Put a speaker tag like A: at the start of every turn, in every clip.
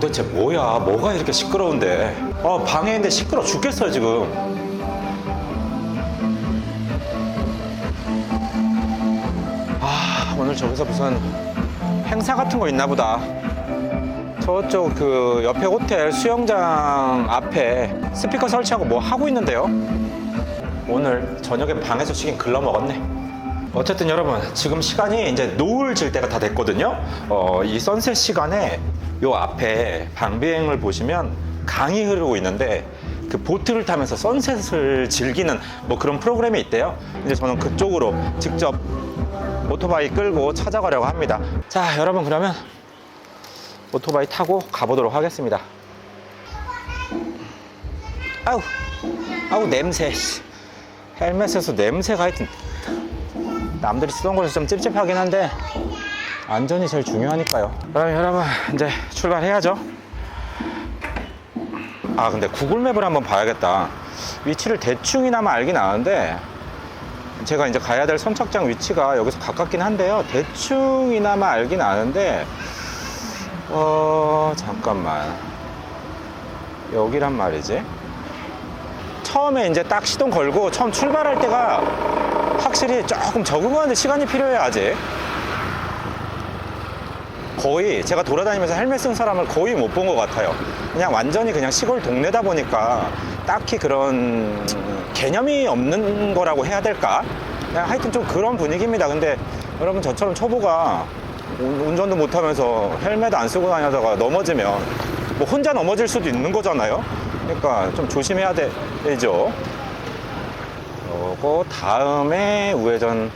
A: 도대체 뭐야? 뭐가 이렇게 시끄러운데? 어, 있는데 시끄러 죽겠어요, 지금. 아, 오늘 저기서 무슨 행사 같은 거 있나 보다. 저쪽 그 옆에 호텔 수영장 앞에 스피커 설치하고 뭐 하고 있는데요? 오늘 저녁에 방에서 치킨 글러 먹었네. 어쨌든 여러분 지금 시간이 이제 노을 질 때가 다 됐거든요. 어, 이 선셋 시간에 요 앞에 방비행을 보시면 강이 흐르고 있는데 그 보트를 타면서 선셋을 즐기는 뭐 그런 프로그램이 있대요. 이제 저는 그쪽으로 직접 오토바이 끌고 찾아가려고 합니다. 자, 여러분 그러면 오토바이 타고 가보도록 하겠습니다. 아우, 아우 냄새. 씨. 헬멧에서 냄새가 하여튼 남들이 쓰던 거에서 좀 찝찝하긴 한데 안전이 제일 중요하니까요. 그럼 여러분 이제 출발해야죠. 아 근데 구글맵을 한번 봐야겠다. 위치를 대충이나마 알긴 아는데 제가 이제 가야 될 선착장 위치가 여기서 가깝긴 한데요. 대충이나마 알긴 아는데 어 잠깐만 여기란 말이지. 처음에 이제 딱 시동 걸고 처음 출발할 때가 확실히 조금 적응하는데 시간이 필요해 아직. 거의 제가 돌아다니면서 헬멧 쓴 사람을 거의 못 본 것 같아요. 그냥 완전히 그냥 시골 동네다 보니까 딱히 그런 개념이 없는 거라고 해야 될까? 그냥 하여튼 좀 그런 분위기입니다. 근데 여러분 저처럼 초보가 운- 운전도 못하면서 헬멧 안 쓰고 다니다가 넘어지면 뭐 혼자 넘어질 수도 있는 거잖아요. 그러니까 좀 조심해야 되- 되죠. 요거 다음에 우회전.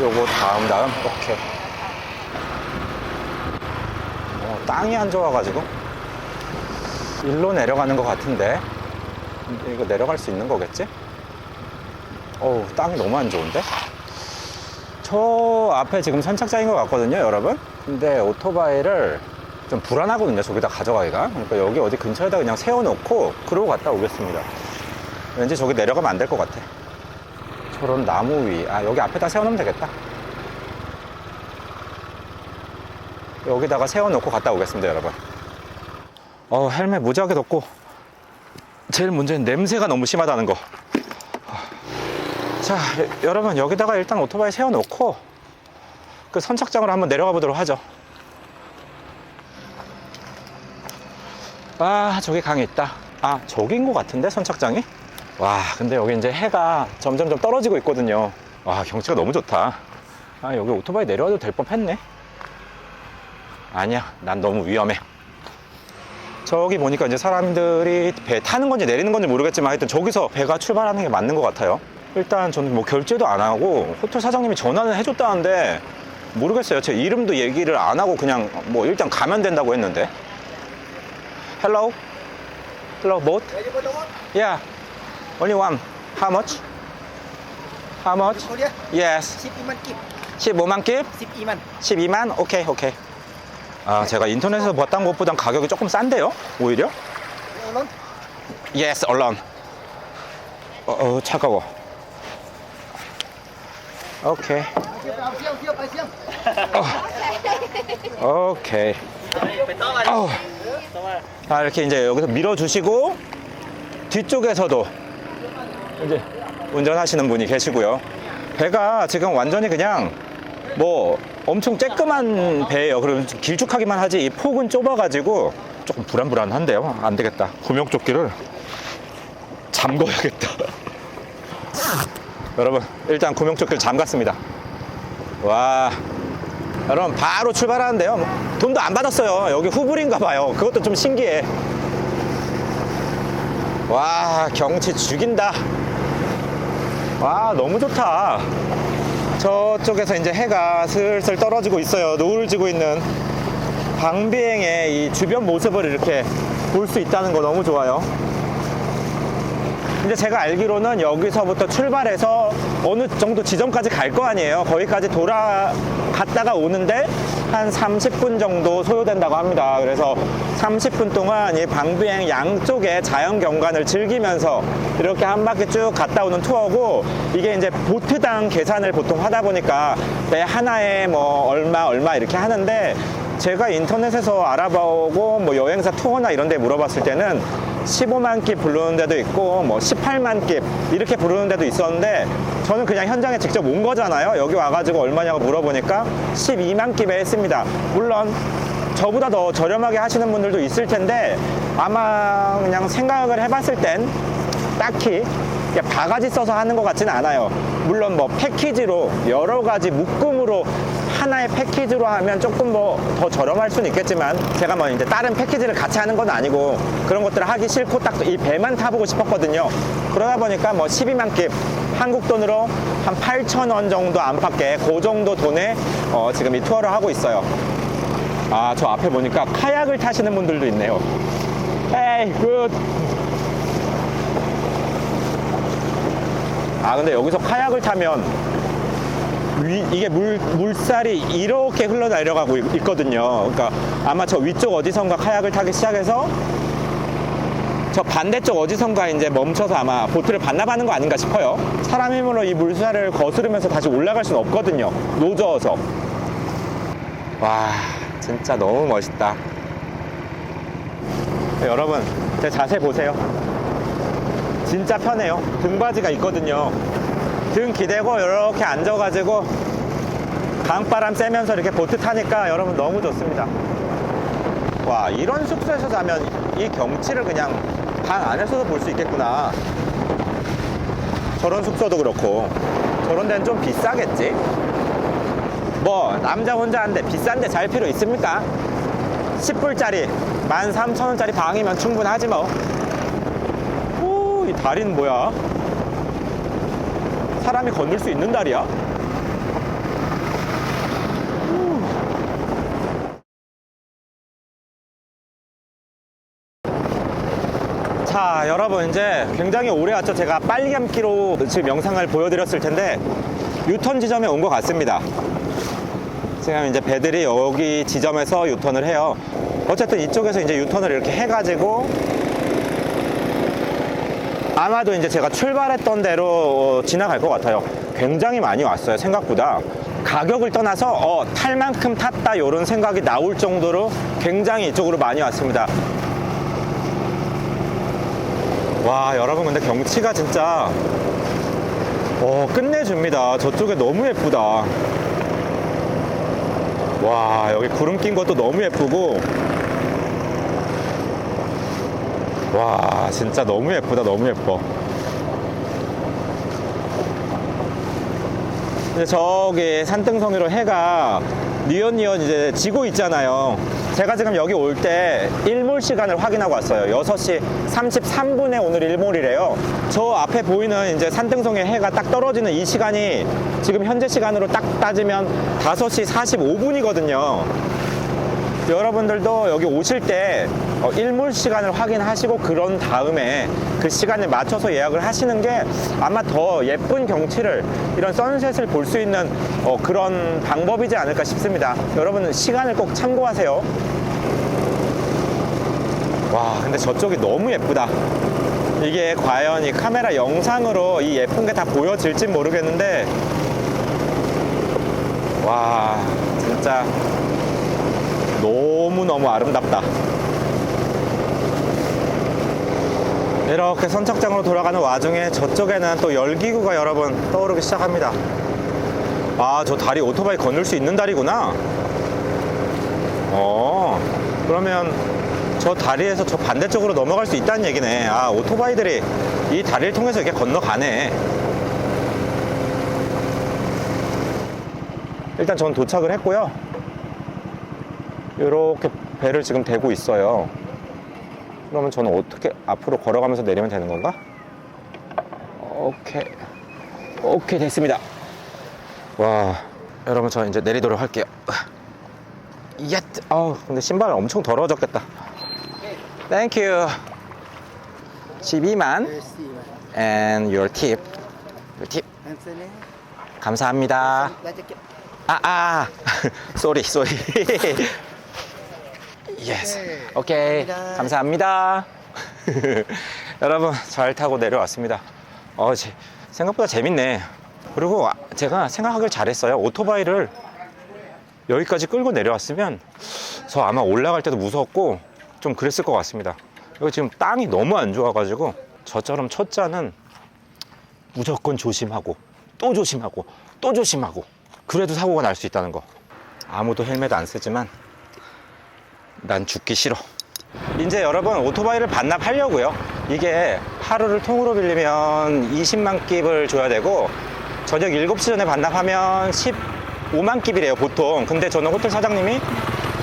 A: 요거 다음 다음. 오케이. 어, 땅이 안 좋아가지고. 일로 내려가는 것 같은데 이거 내려갈 수 있는 거겠지? 어우 땅이 너무 안 좋은데? 저 앞에 지금 선착장인 것 같거든요 여러분? 근데 오토바이를 좀 불안하거든요 저기다 가져가기가. 그러니까 여기 어디 근처에다 그냥 세워놓고 그러고 갔다 오겠습니다. 왠지 저기 내려가면 안 될 것 같아 저런 나무 위 아 여기 앞에다 세워놓으면 되겠다 여기다가 세워놓고 갔다 오겠습니다, 여러분. 어, 헬멧 무지하게 덥고, 제일 문제는 냄새가 너무 심하다는 거. 자, 여- 여러분, 여기다가 일단 오토바이 세워놓고, 그 선착장으로 한번 내려가 보도록 하죠. 아, 저기 강이 있다. 아, 저기인 것 같은데, 선착장이? 와, 근데 여기 이제 해가 점점점 떨어지고 있거든요. 와, 경치가 너무 좋다. 아, 여기 오토바이 내려와도 될 법 했네. 아니야, 난 너무 위험해. 저기 보니까 이제 사람들이 배 타는 건지 내리는 건지 모르겠지만 하여튼 저기서 배가 출발하는 게 맞는 것 같아요. 일단 저는 뭐 결제도 안 하고 호텔 사장님이 전화는 해줬다는데 모르겠어요. 제 이름도 얘기를 안 하고 그냥 뭐 일단 가면 된다고 했는데. Hello? Hello, boat? Yeah. Only one. How much? How much?
B: Korea
A: Yes.
B: 12만 킵
A: 15만 깁?
B: 12만
A: 12만? 오케이, 오케이. 아, 제가 인터넷에서 봤던 것보단 가격이 조금 싼데요? 오히려?
B: 얼른
A: Yes, 얼른. 어, 어, 차가워. 오케이.
B: Siêu
A: 오케이. 아우. 아, 이렇게 이제 여기서 밀어주시고, 뒤쪽에서도 이제 운전하시는 분이 계시고요. 배가 지금 완전히 그냥 뭐 엄청 쬐끄만 배예요. 그럼 좀 길쭉하기만 하지 이 폭은 좁아가지고 조금 불안불안한데요. 안 되겠다. 구명조끼를 잠궈야겠다. 여러분, 일단 구명조끼를 잠갔습니다. 와. 여러분 바로 출발하는데요. 뭐, 돈도 안 받았어요. 여기 후불인가 봐요. 그것도 좀 신기해. 와 경치 죽인다. 와 너무 좋다. 저쪽에서 이제 해가 슬슬 떨어지고 있어요. 노을 지고 있는 방비행의 이 주변 모습을 이렇게 볼 수 있다는 거 너무 좋아요. 이제 제가 알기로는 여기서부터 출발해서 어느 정도 지점까지 갈 거 아니에요. 거기까지 돌아갔다가 오는데 한 30분 정도 소요된다고 합니다. 그래서 30분 동안 이 방비행 양쪽의 자연 경관을 즐기면서 이렇게 한 바퀴 쭉 갔다 오는 투어고 이게 이제 보트당 계산을 보통 하다 보니까 배 하나에 뭐 얼마 얼마 이렇게 하는데 제가 인터넷에서 알아보고 뭐 여행사 투어나 이런 데 물어봤을 때는 15만 깁 부르는 데도 있고 뭐 18만 깁 이렇게 부르는 데도 있었는데 저는 그냥 현장에 직접 온 거잖아요. 여기 와가지고 얼마냐고 물어보니까 12만 깁에 했습니다. 물론 저보다 더 저렴하게 하시는 분들도 있을 텐데 아마 그냥 생각을 해봤을 땐 딱히 바가지 써서 하는 것 같지는 않아요. 물론 뭐 패키지로 여러 가지 묶음으로 하나의 패키지로 하면 조금 뭐더 저렴할 수는 있겠지만 제가 뭐 이제 다른 패키지를 같이 하는 건 아니고 그런 것들을 하기 싫고 딱 이 배만 타보고 싶었거든요. 그러다 보니까 뭐 12만 깁 한국 돈으로 한 8천 원 정도 안팎의 그 정도 돈에 어, 지금 이 투어를 하고 있어요. 아, 저 앞에 보니까 카약을 타시는 분들도 있네요. 에이, 굿. 아, 근데 여기서 카약을 타면 위, 이게 물, 물살이 이렇게 흘러내려가고 있, 있거든요. 그러니까 아마 저 위쪽 어디선가 카약을 타기 시작해서 저 반대쪽 어디선가 이제 멈춰서 아마 보트를 반납하는 거 아닌가 싶어요. 사람 힘으로 이 물살을 거스르면서 다시 올라갈 수는 없거든요. 노져서. 와, 진짜 너무 멋있다. 네, 여러분, 제 자세 보세요. 진짜 편해요. 등받이가 있거든요. 등 기대고 이렇게 앉아가지고 강바람 쐬면서 이렇게 보트 타니까 여러분 너무 좋습니다. 와, 이런 숙소에서 자면 이 경치를 그냥 방 안에서도 볼 수 있겠구나. 저런 숙소도 그렇고. 저런 데는 좀 비싸겠지? 뭐, 남자 혼자 한데 비싼데 잘 필요 있습니까? 10불짜리, 13,000원짜리 방이면 충분하지 뭐. 오, 이 다리는 뭐야? 사람이 건널 수 있는 다리야? 자, 여러분, 이제 굉장히 오래 왔죠. 제가 빨리 감기로 지금 영상을 보여드렸을 텐데, 유턴 지점에 온 것 같습니다. 지금 이제 배들이 여기 지점에서 유턴을 해요. 어쨌든 이쪽에서 이제 유턴을 이렇게 해가지고, 아마도 이제 제가 출발했던 대로 어, 지나갈 것 같아요. 굉장히 많이 왔어요, 생각보다. 가격을 떠나서 어, 탈 만큼 탔다 이런 생각이 나올 정도로 굉장히 이쪽으로 많이 왔습니다. 와, 여러분 근데 경치가 진짜 어, 끝내줍니다. 저쪽에 너무 예쁘다. 와, 여기 구름 낀 것도 너무 예쁘고 와 진짜 너무 예쁘다 너무 예뻐. 이제 저기 산등성이로 해가 니언니언 이제 지고 있잖아요. 제가 지금 여기 올 때 일몰 시간을 확인하고 왔어요. 6시 33분에 오늘 일몰이래요. 저 앞에 보이는 이제 산등성의 해가 딱 떨어지는 이 시간이 지금 현재 시간으로 딱 따지면 5시 45분이거든요. 여러분들도 여기 오실 때 어, 일몰 시간을 확인하시고 그런 다음에 그 시간에 맞춰서 예약을 하시는 게 아마 더 예쁜 경치를 이런 선셋을 볼 수 있는 어, 그런 방법이지 않을까 싶습니다. 여러분 시간을 꼭 참고하세요. 와 근데 저쪽이 너무 예쁘다. 이게 과연 이 카메라 영상으로 이 예쁜 게 다 보여질진 모르겠는데 와 진짜 너무너무 아름답다. 이렇게 선착장으로 돌아가는 와중에 저쪽에는 또 열기구가 여러분 떠오르기 시작합니다. 아, 저 다리 오토바이 건널 수 있는 다리구나. 어, 그러면 저 다리에서 저 반대쪽으로 넘어갈 수 있다는 얘기네. 아, 오토바이들이 이 다리를 통해서 이렇게 건너가네. 일단 전 도착을 했고요. 이렇게 배를 지금 대고 있어요. 그러면 저는 어떻게 앞으로 걸어가면서 내리면 되는 건가? 오케이. 오케이, 됐습니다. 와, 여러분, 저 이제 내리도록 할게요. 얏! 아우, 근데 신발 엄청 더러워졌겠다. Thank you. 12만
B: Merci.
A: and your tip. Your tip. 감사합니다. 아, 아, 쏘리, 쏘리. 예스. 오케이. 감사합니다. 여러분, 잘 타고 내려왔습니다. 어, 제- 생각보다 재밌네. 그리고 아- 제가 생각하길 잘했어요. 오토바이를 여기까지 끌고 내려왔으면 저 아마 올라갈 때도 무서웠고 좀 그랬을 것 같습니다. 여기 지금 땅이 너무 안 좋아가지고 저처럼 초짜는 무조건 조심하고 또 조심하고 또 조심하고 그래도 사고가 날 수 있다는 거. 아무도 헬멧 안 쓰지만 난 죽기 싫어. 이제 여러분 오토바이를 반납하려고요. 이게 하루를 통으로 빌리면 20만 깁을 줘야 되고 저녁 7시 전에 반납하면 15만 깁이래요 보통. 근데 저는 호텔 사장님이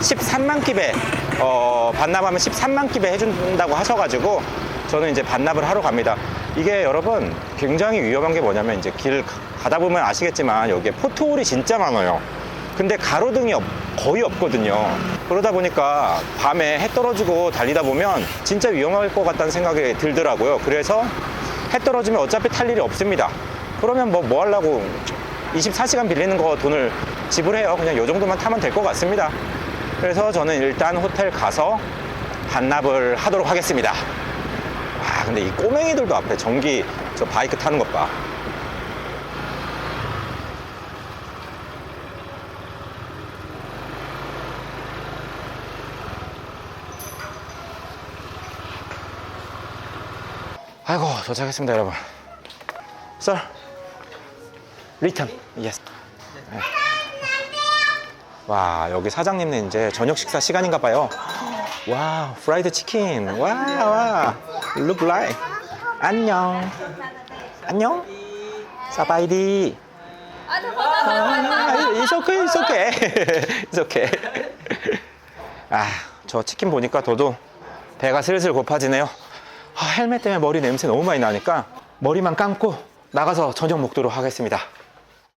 A: 13만 깁에 어, 반납하면 13만 깁에 해준다고 하셔가지고 저는 이제 반납을 하러 갑니다. 이게 여러분 굉장히 위험한 게 뭐냐면 이제 길 가- 가다 보면 아시겠지만 여기에 포토홀이 진짜 많아요. 근데 가로등이 없- 거의 없거든요. 그러다 보니까 밤에 해 떨어지고 달리다 보면 진짜 위험할 것 같다는 생각이 들더라고요. 그래서 해 떨어지면 어차피 탈 일이 없습니다. 그러면 뭐, 뭐 하려고 24시간 빌리는 거 돈을 지불해요. 그냥 요 정도만 타면 될 것 같습니다. 그래서 저는 일단 호텔 가서 반납을 하도록 하겠습니다. 아, 근데 이 꼬맹이들도 앞에 전기 저 바이크 타는 것 봐. 아이고, 도착했습니다, 여러분. Sir, return. Yes. 네. 와, 여기 사장님네 이제 저녁 식사 시간인가 봐요. 와, 프라이드 치킨. 와, 와. Look like. 안녕. 안녕. 사바이디. 아, it's okay, it's okay. It's okay. 아, 저 치킨 보니까 저도 배가 슬슬 고파지네요. 아, 헬멧 때문에 머리 냄새 너무 많이 나니까 머리만 감고 나가서 저녁 먹도록 하겠습니다.